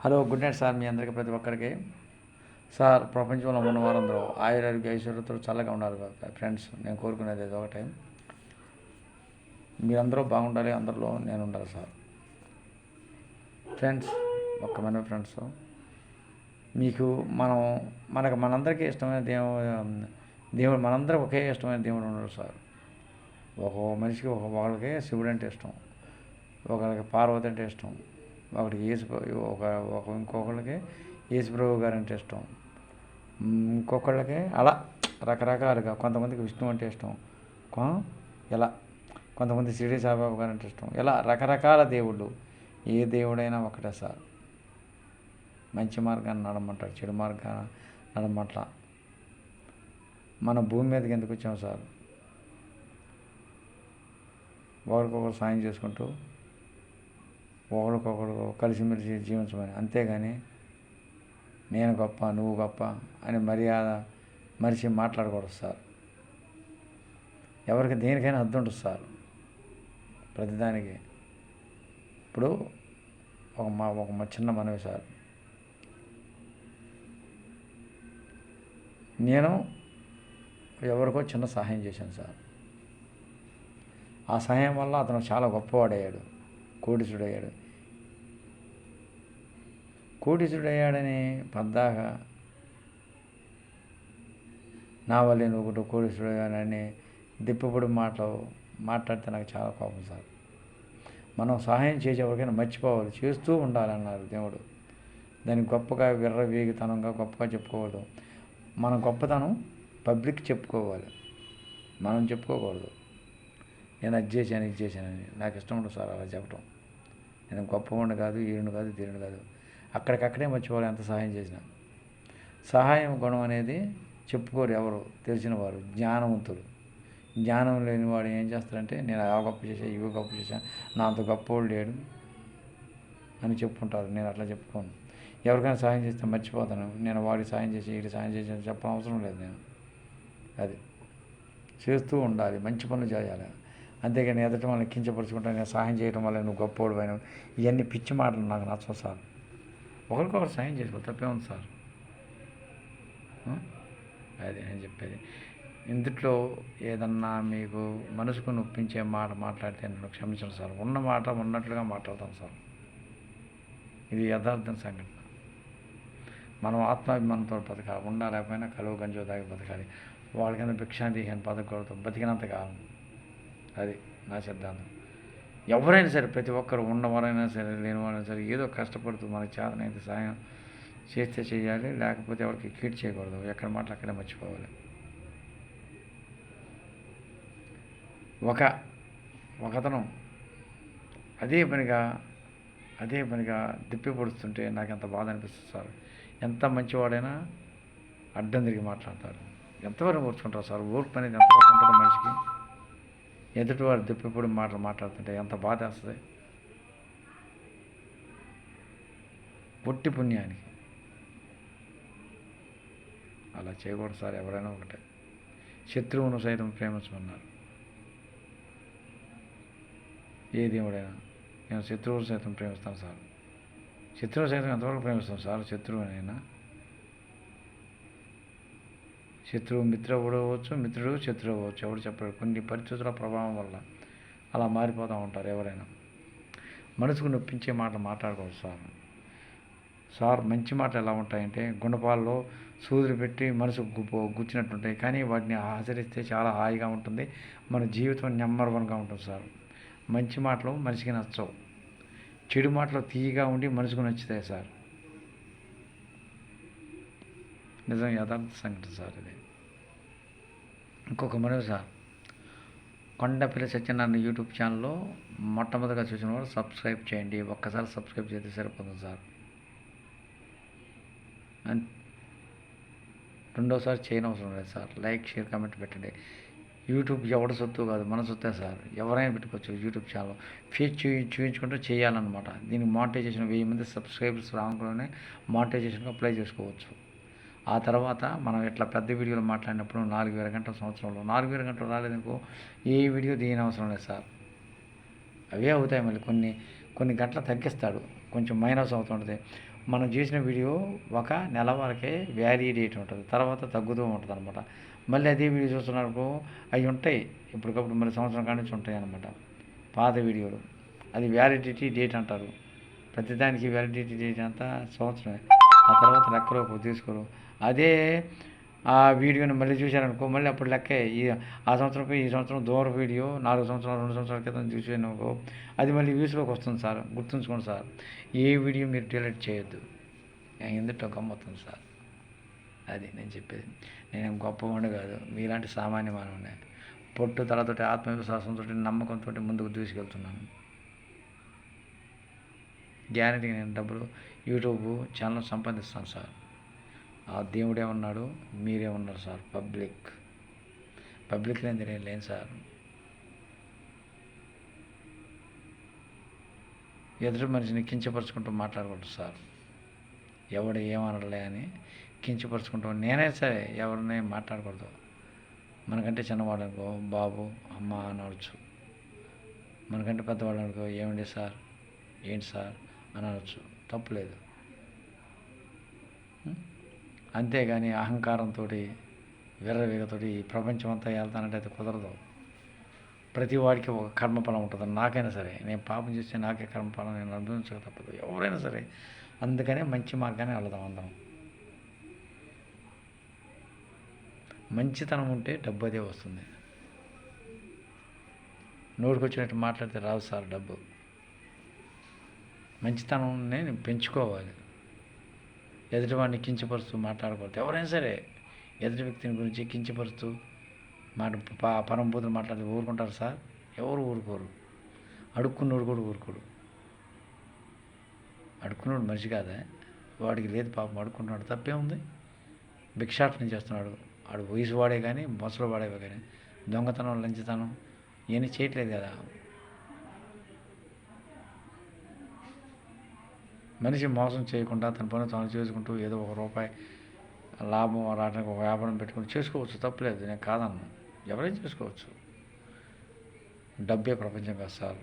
Hello good night sir. మీ అందరికీ ప్రతి ఒక్కరికి. సార్ ప్రపంచంలో ఉన్న వారందరూ ఆయురారోగ్య ఐశ్వర్యతో చల్లగా ఉన్నారు ఫ్రెండ్స్. నేను కోరుకునేది ఏదో ఒకటే. మీరందరూ బాగుండాలి అందరిలో నేను ఉండాలి సార్. ఫ్రెండ్స్ ఒక్క మన ఫ్రెండ్స్. మీకు మనం మనకు మనందరికీ ఇష్టమైన దేవుడు దేవుడు మనందరం ఒకే ఇష్టమైన దేవుడు ఉన్నాడు సార్. ఒక మనిషికి ఒక ఒకరికి శివుడు అంటే ఇష్టం. ఒకరికి పార్వతి అంటే ఇష్టం. ఒకటి యేసు ఒక ఒక ఇంకొకళ్ళకి యేసుప్రభు గారు అంటే ఇష్టం. ఇంకొకళ్ళకి అలా రకరకాలుగా కొంతమందికి విష్ణు అంటే ఇష్టం. కో ఇలా కొంతమంది షిరిడి సాయిబాబా గారు అంటే ఇష్టం. ఇలా రకరకాల దేవుళ్ళు. ఏ దేవుడైనా ఒకటే సార్. మంచి మార్గాన్ని నడమంటారు చెడు మార్గాన్ని నడమంటా మన భూమి మీదకి ఎందుకు వచ్చాం సార్? ఒకరికొకరు సాయం చేసుకుంటూ ఒకరికొకరు కలిసిమెలిసి జీవించమని. అంతేగాని నేను గొప్ప నువ్వు గొప్ప అని మర్యాద మరిచి మాట్లాడకూడదు సార్. ఎవరికి దేనికైనా అర్థం ఉంటుంది సార్. ప్రతిదానికి. ఇప్పుడు ఒక మా ఒక చిన్న మనవి సార్. నేను ఎవరికో చిన్న సహాయం చేశాను సార్. ఆ సహాయం వల్ల అతను చాలా గొప్పవాడయ్యాడు. కోటీసుడయ్యాడు కోటీసుడయ్యాడని పద్దాక నా వల్లే నువ్వు ఒకటి కోటీసుడయ్యాడని దిప్పబడి మాటలు మాట్లాడితే నాకు చాలా కోపం సార్. మనం సహాయం చేసేవరకైనా మర్చిపోవాలి చేస్తూ ఉండాలన్నారు దేవుడు. దాన్ని గొప్పగా విర్ర వేగితనంగా గొప్పగా చెప్పుకోవద్దు మన గొప్పతనం పబ్లిక్ చెప్పుకోవాలి. మనం చెప్పుకోకూడదు. నేను అది చేశాను ఇది చేశానని నాకు ఇష్టం ఉండదు సార్ అలా చెప్పడం నేను గొప్పవాడిని కాదు ఈరుని కాదు తీరుని కాదు. అక్కడికక్కడే మర్చిపోవాలి ఎంత సహాయం చేసినా. సహాయం గుణం అనేది చెప్పుకోరు ఎవరు తెలిసిన వారు జ్ఞానవంతులు. జ్ఞానం లేని వాడు ఏం చేస్తారంటే నేను ఆ గొప్ప చేశా ఇవి గొప్ప చేశా నా అంత గొప్పవాడు లేడు అని చెప్పుకుంటారు. నేను అట్లా చెప్పుకోను. ఎవరికైనా సాయం చేస్తే మర్చిపోతాను. నేను వాడికి సాయం చేసి వీడికి సాయం చేసి చెప్పడం అవసరం లేదు నేను. అది. చేస్తూ ఉండాలి. మంచి పనులు చేయాలి. అంతేగాని ఎదుటి వాళ్ళని కించపరుచుకుంటా నేను సహాయం చేయడం వల్ల నువ్వు గొప్పవాడు పైన ఇవన్నీ పిచ్చి మాటలు నాకు నచ్చవు సార్. ఒకరికొకరు సాయం చేసుకో తప్పే ఉంది సార్. అదే అది నేను చెప్పేది. ఇందుట్లో ఏదన్నా మీకు మనసుకు నొప్పించే మాట మాట్లాడితే నన్ను క్షమించండి సార్. ఉన్న మాట ఉన్నట్లుగా మాట్లాడతాను సార్. ఇది యథార్థం సంఘటన. మనం ఆత్మాభిమానంతో బతకాలి. ఉండాలకపోయినా కలువ గంజో దాగి బతకాలి. వాళ్ళ కింద భిక్షాంతి బతకూడదు బతికినంత కాలం అది నా సిద్ధాంతం. ఎవరైనా సరే ప్రతి ఒక్కరు ఉన్నవారైనా సరే లేనివారైనా సరే ఏదో కష్టపడుతూ మనకి చేతనైతే సాయం చేస్తే చేయాలి లేకపోతే ఎవరికి కీట్ చేయకూడదు. ఎక్కడ మాటలు అక్కడే మర్చిపోవాలి. ఒక ఒకతను అదే పనిగా అదే పనిగా దిప్పి పొడుస్తుంటే నాకు ఎంత బాధ అనిపిస్తుంది సార్. ఎంత మంచివాడైనా అడ్డం తిరిగి మాట్లాడతారు ఎంతవరకు ఓర్చుకుంటారు సార్? ఓర్పు అనేది ఎంతవరకు ఉంటుంది మనిషికి? ఎదుటివారు దిప్పిపొడి మాటలు మాట్లాడుతుంటే ఎంత బాధ వస్తుంది. పొట్టి పుణ్యానికి అలా చేయకూడదు సార్ ఎవరైనా ఒకటే. శత్రువును సైతం ప్రేమించమన్నారు. ఏ దేవుడైనా నేను శత్రువులు సైతం ప్రేమిస్తాను సార్. శత్రువు సైతం ఎంతవరకు ప్రేమిస్తాను సార్? శత్రువునైనా శత్రువు మిత్రుడు అవ్వచ్చు మిత్రుడు శత్రువు అవ్వచ్చు. ఎవడు చెప్పాడు. కొన్ని పరిస్థితుల ప్రభావం వల్ల అలా మారిపోతూ ఉంటారు ఎవరైనా. మనసుకు నొప్పించే మాటలు మాట్లాడకూడదు సార్. సార్ మంచి మాటలు ఎలా ఉంటాయంటే గుండపాల్లో సూదులు పెట్టి మనసు గుచ్చినట్టు ఉంటాయి కానీ వాటిని ఆచరిస్తే చాలా హాయిగా ఉంటుంది. మన జీవితం నెంబర్ వన్గా ఉంటుంది సార్. మంచి మాటలు మనిషికి నచ్చవు. చెడు మాటలు తీయగా ఉండి మనసుకు నచ్చుతాయి సార్. నిజం యథార్థ సంఘటన సార్ ఇది. ఇంకొక మనవి సార్ కొండపల్లి సత్యనారాయణ యూట్యూబ్ ఛానల్లో మొట్టమొదటిగా చూసిన వారు సబ్స్క్రైబ్ చేయండి ఒక్కసారి సబ్స్క్రైబ్ చేస్తే సరిపోతుంది సార్. అన్- రెండోసారి చేయనవసరం లేదు సార్. లైక్ షేర్ కామెంట్ పెట్టండి. యూట్యూబ్ ఎవడ సొత్తు కాదు మన సొత్తే సార్. ఎవరైనా పెట్టుకోవచ్చు యూట్యూబ్ ఛానల్. ఫీజ్ చూ చూపించుకుంటూ చేయాలన్నమాట. దీనికి మానిటైజేషన్ వెయ్యి మంది సబ్స్క్రైబర్స్ రావడంలోనే మానిటైజేషన్కి అప్లై చేసుకోవచ్చు. ఆ తర్వాత మనం ఇట్లా పెద్ద వీడియోలు మాట్లాడినప్పుడు నాలుగు వేల గంటల సంవత్సరంలో నాలుగు వేల గంటలు రాలేదనుకో ఏ వీడియో తీయని అవసరం లేదు సార్. అవే అవుతాయి మళ్ళీ. కొన్ని కొన్ని గంటలు తగ్గిస్తాడు. కొంచెం మైనస్ అవుతుంటుంది మనం చేసిన వీడియో ఒక నెల వరకే వ్యాలిడేట్ ఉంటుంది. తర్వాత తగ్గుతూ ఉంటుంది అనమాట మళ్ళీ అదే వీడియో చూస్తున్నప్పుడు అవి ఉంటాయి. ఇప్పటికప్పుడు మళ్ళీ సంవత్సరం కాడి నుంచి ఉంటాయి అనమాట పాత వీడియోలు. అది వ్యాలిడిటీ డేట్ అంటారు. ప్రతిదానికి వ్యాలిడిటీ డేట్ అంతా సంవత్సరమే. ఆ తర్వాత లెక్కలోకి తీసుకోరు. అదే ఆ వీడియోని మళ్ళీ చూశారనుకో మళ్ళీ అప్పుడు లెక్కే ఈ ఆ సంవత్సరం ఈ సంవత్సరం దూర వీడియో నాలుగు సంవత్సరాలు రెండు సంవత్సరాల క్రితం చూసానుకో అది మళ్ళీ వ్యూస్లోకి వస్తుంది సార్ గుర్తుంచుకోండి సార్. ఏ వీడియో మీరు డిలీట్ చేయొద్దు. ఎందుటో గమ్మవుతుంది సార్? అది నేను చెప్పేది. నేను గొప్పవాడు కాదు. మీలాంటి సామాన్య మానవునే పొట్టు తలతోటి ఆత్మవిశ్వాసంతో నమ్మకంతో ముందుకు దూసుకెళ్తున్నాను. గ్యారెంటీ నేను డబ్బులు యూట్యూబ్ ఛానల్ సంపాదిస్తాను సార్. ఆ దేవుడే ఉన్నాడు మీరే ఉన్నారు సార్? పబ్లిక్. పబ్లిక్ లేని నేను లేను సార్. ఎదుటి మనిషిని కించపరుచుకుంటూ మాట్లాడకూడదు సార్. ఎవడు ఏమనలే అని కించపరుచుకుంటూ నేనే సరే ఎవరిని మాట్లాడకూడదు. మనకంటే చిన్నవాళ్ళనుకో అనుకో బాబు అమ్మ అనవచ్చు మనకంటే పెద్దవాళ్ళు అనుకో ఏమండి సార్? ఏంటి సార్? అని అనవచ్చు తప్పులేదు ఉం? అంతేగాని అహంకారంతో విర్రవేగతోటి ఈ ప్రపంచం అంతా వెళ్తానంటే అది కుదరదు. ప్రతి వాడికి ఒక కర్మఫలం ఉంటుంది. నాకైనా సరే నేను పాపం చేస్తే నాకే కర్మఫలం నేను అనుభవించక తప్పదు. ఎవరైనా సరే అందుకనే మంచి మార్గాన్ని వెళదాం అందరం. మంచితనం ఉంటే డబ్బు అదే వస్తుంది. నోటికొచ్చినట్టు మాట్లాడితే రాదు సార్ డబ్బు. మంచితనాన్ని పెంచుకోవాలి. ఎదుటివాడిని కించపరుస్తూ మాట్లాడకూడదు. ఎవరైనా సరే ఎదుటి వ్యక్తిని గురించి కించపరుస్తూ మాట పరంపూతులు మాట్లాడితే ఊరుకుంటారు సార్? ఎవరు ఊరుకోరు. అడుక్కున్నోడు కూడా ఊరుకోడు. అడుక్కున్నాడు మనిషి కాదా? వాడికి లేదు పాపం అడుక్కున్నాడు తప్పే ఉంది. భిక్షాటనం చేస్తున్నాడు. ఆడు వయసు వాడే కానీ ముసలి వాడేవే కానీ దొంగతనం లంచతనం ఇవన్నీ చేయట్లేదు కదా. మనిషి మోసం చేయకుండా తన పని తాను చేసుకుంటూ ఏదో ఒక రూపాయి లాభం రావడానికి ఒక వ్యాపారం పెట్టుకుని చేసుకోవచ్చు. తప్పులేదు. నేను కాదన్నాను ఎవరైనా చేసుకోవచ్చు. డబ్బే ప్రపంచం కాదు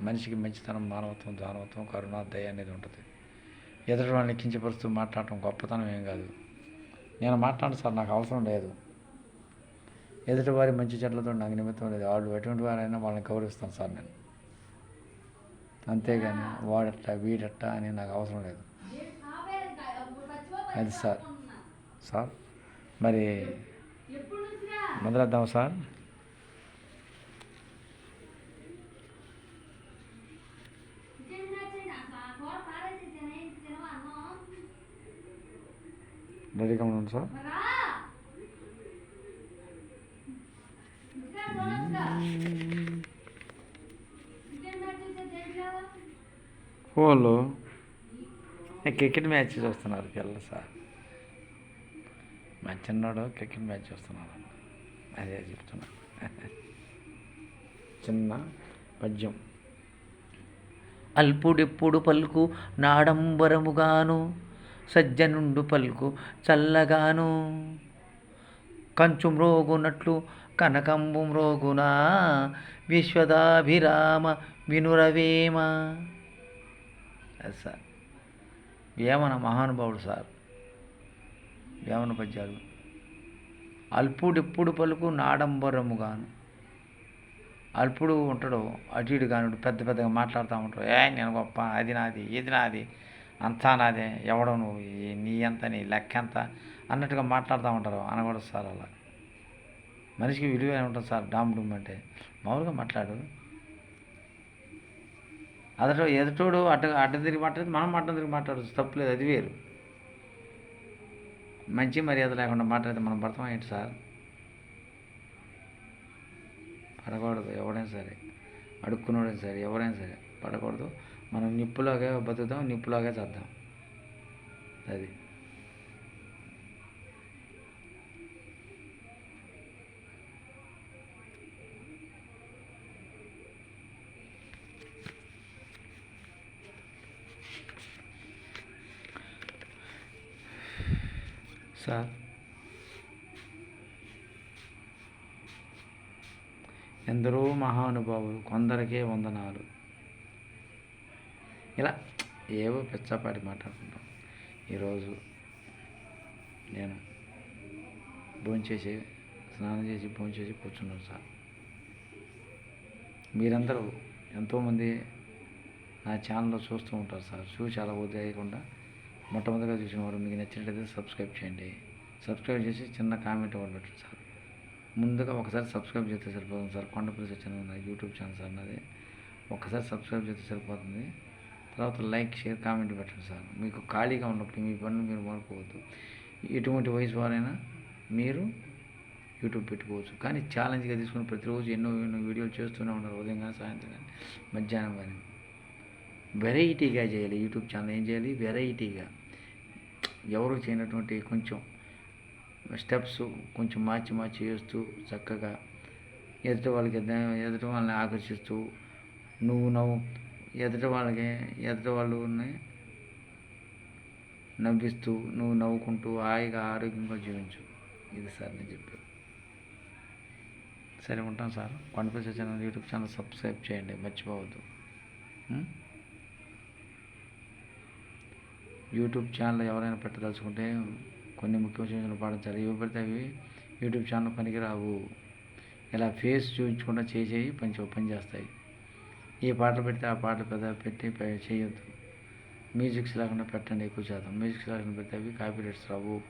మనిషికి మంచితనం మానవత్వం దానవత్వం కరుణ దయ అనేది ఉంటుంది. ఎదుటి వాళ్ళని కించపరుస్తూ మాట్లాడటం గొప్పతనం ఏం కాదు. నేను మాట్లాడను సార్. నాకు అవసరం లేదు. ఎదుటి వారి మంచి చెట్లతో నాకు నిమిత్తం లేదు. వాళ్ళు ఎటువంటి వారైనా వాళ్ళని గౌరవిస్తాను సార్ నేను. అంతేగాని వాడట వీడట అని నాకు అవసరం లేదు. అది సార్. సార్ మరి మొదలెద్దాం సార్. రెడీగా ఉన్నాను సార్. ఫోన్లో క్రికెట్ మ్యాచ్ చూస్తున్నారు పిల్లలు సార్. మా చిన్నోడు క్రికెట్ మ్యాచ్ చూస్తున్నారు అదే చెప్తున్నా. చిన్న పద్యం. అల్పుడెప్పుడు పలుకు నాడంబరముగాను సజ్జనుండు పలుకు చల్లగాను. కంచు మ్రోగునట్లు కనకంబు మ్రోగునా విశ్వదాభిరామ వినురవేమ. అది సార్ వేమన మహానుభావుడు సార్ వేమన పద్యాలు అల్పుడెప్పుడు పలుకు నాడంబరముగాను అల్పుడు ఉంటాడు అటు ఇటు కానుడు పెద్ద పెద్దగా మాట్లాడుతూ ఉంటాడు ఏ నేను గొప్ప అది నాది ఇది నాది అంతా నాదే ఎవడో నువ్వు నీ ఎంత నీ లెక్క ఎంత అన్నట్టుగా మాట్లాడుతూ ఉంటారు అనకూడదు సార్ అలా మనిషికి విలువ ఉంటుంది సార్ డామ్ డూమ్ అంటే మామూలుగా మాట్లాడు అదట ఎదుటోడు అడ్డ అడ్డ తిరిగి మాట్లాడితే మనం అడ్డం తిరిగి మాట్లాడచ్చు తప్పులేదు అది వేరు. మంచి మర్యాద లేకుండా మాట్లాడితే మనం పడతాం ఏంటి సార్. పడకూడదు ఎవడైనా సరే. అడుక్కున్నాడైనా సరే ఎవరైనా సరే. పడకూడదు. మనం నిప్పులాగే బతుకుతాం నిప్పులాగే చేద్దాం. అది. సార్ ఎందరో మహానుభావులు కొందరికే వందనాలు. ఇలా ఏవో పెచ్చపాటి మాట్లాడుకుంటాం. ఈరోజు నేను భోంచేసి స్నానం చేసి భోంచేసి కూర్చున్నాను సార్. మీరందరూ ఎంతోమంది నా ఛానల్లో చూస్తూ ఉంటారు సార్. చూసి అలా వదిలేయకుండా మొట్టమొదటిగా చూసిన వారు మీకు నచ్చినట్లయితే సబ్స్క్రైబ్ చేయండి. సబ్స్క్రైబ్ చేసి చిన్న కామెంట్ ఒకటి పెట్టండి సార్. ముందుగా ఒకసారి సబ్స్క్రైబ్ చేస్తే సరిపోతుంది సార్. కొండపల్లి సత్యనారాయణ నా యూట్యూబ్ ఛానల్ సార్ నాది. ఒకసారి సబ్స్క్రైబ్ చేస్తే సరిపోతుంది. తర్వాత లైక్ షేర్ కామెంట్ పెట్టండి సార్. మీకు ఖాళీగా ఉన్నప్పుడు మీ పనులు మీరు మానుకోవద్దు. ఎటువంటి వయసు వారైనా మీరు యూట్యూబ్ పెట్టుకోవచ్చు. కానీ ఛాలెంజ్గా తీసుకుని ప్రతిరోజు ఎన్నో ఎన్నో వీడియోలు చేస్తూనే ఉన్నారు. ఉదయం కానీ సాయంత్రం కానీ మధ్యాహ్నం కానీ. వెరైటీగా చేయాలి. యూట్యూబ్ ఛానల్ ఏం చేయాలి? వెరైటీగా ఎవరు చేయనటువంటి కొంచెం స్టెప్స్ కొంచెం మార్చి మార్చి చేస్తూ చక్కగా ఎదుటి వాళ్ళకి ఎదుటి వాళ్ళని ఆకర్షిస్తూ నువ్వు నవ్వు. ఎదుటి వాళ్ళకి ఎదుటి వాళ్ళని నవ్విస్తూ నువ్వు నవ్వుకుంటూ హాయిగా ఆరోగ్యంగా జీవించు. ఇది సార్ నేను చెప్పాను సరే ఉంటాం sir. Kondapalli channel YouTube channel subscribe చేయండి. మర్చిపోవద్దు. యూట్యూబ్ ఛానల్ ఎవరైనా పెట్టదలుచుకుంటే కొన్ని ముఖ్య సూచనలు పాటించాలి. ఇవి పెడితే అవి యూట్యూబ్ ఛానల్ పనికి రావు ఇలా ఫేస్ చూపించకుండా చేసేవి పని చే- పని చేస్తాయి. ఏ పాటలు పెడితే ఆ పాటలు పెద్ద పెట్టి చేయొద్దు. మ్యూజిక్స్ లేకుండా పెట్టండి ఎక్కువ శాతం. మ్యూజిక్స్ లేకుండా పెడితే అవి కాపీ రైట్స్ రావు.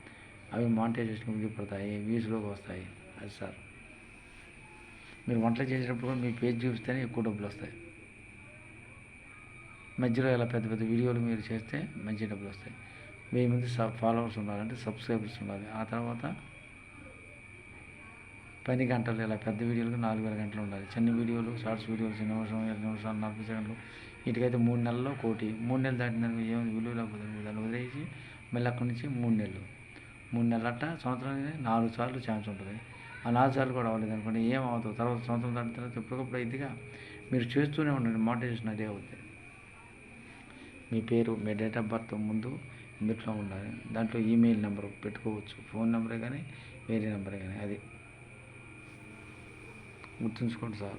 అవి మానిటైజేషన్ మిగిలిపోతాయి వ్యూస్లోకి వస్తాయి. అది సార్. మీరు వంటలు చేసేటప్పుడు కూడా మీ పేజ్ చూపిస్తేనే ఎక్కువ డబ్బులు వస్తాయి. మధ్యలో ఇలా పెద్ద పెద్ద వీడియోలు మీరు చేస్తే మంచి డబ్బులు వస్తాయి. వెయ్యి మంది సబ్ ఫాలోవర్స్ ఉండాలంటే సబ్స్క్రైబర్స్ ఉండాలి. ఆ తర్వాత పది గంటలు ఇలా పెద్ద వీడియోలకు నాలుగు వేల గంటలు ఉండాలి. చిన్న వీడియోలు షార్ట్స్ వీడియోలు చిన్న నిమిషం ఇరవై నిమిషాలు నలభై సెకండ్లు వీటికైతే మూడు నెలల్లో కోటి మూడు నెలలు దాటిన దానికి ఏమి విలువ లేకపోతే దాన్ని వదిలేసి మళ్ళీ అక్కడి నుంచి మూడు నెలలు. మూడు నెలలట సంవత్సరానికి నాలుగు సార్లు ఛాన్స్ ఉంటుంది. ఆ నాలుగు సార్లు కూడా అవ్వలేదు అనుకోండి ఏం అవుతుంది తర్వాత సంవత్సరం దాటిన తర్వాత ఎప్పటికప్పుడు ఇదిగా మీరు చేస్తూనే ఉండండి. మోటివేషన్ అదే అవుతుంది మీ పేరు మీ డేట్ ఆఫ్ బర్త్ ముందు ఇందులో ఉండాలి. దాంట్లో ఈమెయిల్ నెంబర్ పెట్టుకోవచ్చు. ఫోన్ నెంబరే కానీ వేరే నెంబరే కానీ అది. గుర్తుంచుకోండి సార్.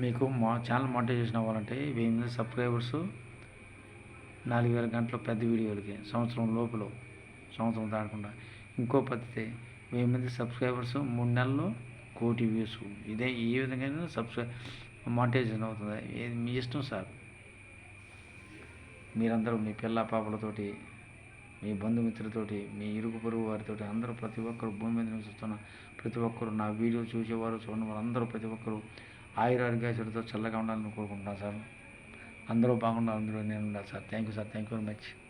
మీకు మా ఛానల్ మానిటైజేషన్ అవ్వాలంటే వెయ్యి మంది సబ్స్క్రైబర్స్ నాలుగు వేల గంటల పెద్ద వీడియోలకి సంవత్సరం లోపల సంవత్సరం దాటకుండా. ఇంకో పద్ధతి వెయ్యి మంది సబ్స్క్రైబర్స్ మూడు నెలల్లో కోటి వ్యూస్. ఇదే ఈ విధంగా సబ్స్క్రై మానిటైజేషన్ అవుతుంది. ఏది మీ ఇష్టం సార్. మీరందరూ మీ పిల్ల పాపలతోటి మీ బంధుమిత్రులతోటి మీ ఇరుగు పొరుగు వారితోటి అందరూ ప్రతి ఒక్కరు భూమి మీద నివసిస్తున్న ప్రతి ఒక్కరు నా వీడియో చూసేవారు చూడని వారు అందరూ ప్రతి ఒక్కరు ఆయురారోగ్యాసులతో చల్లగా ఉండాలని కోరుకుంటున్నాను సార్. అందరూ బాగుండాలి అందరూ నేను ఉండాలి sir. Thank you sir thank you very much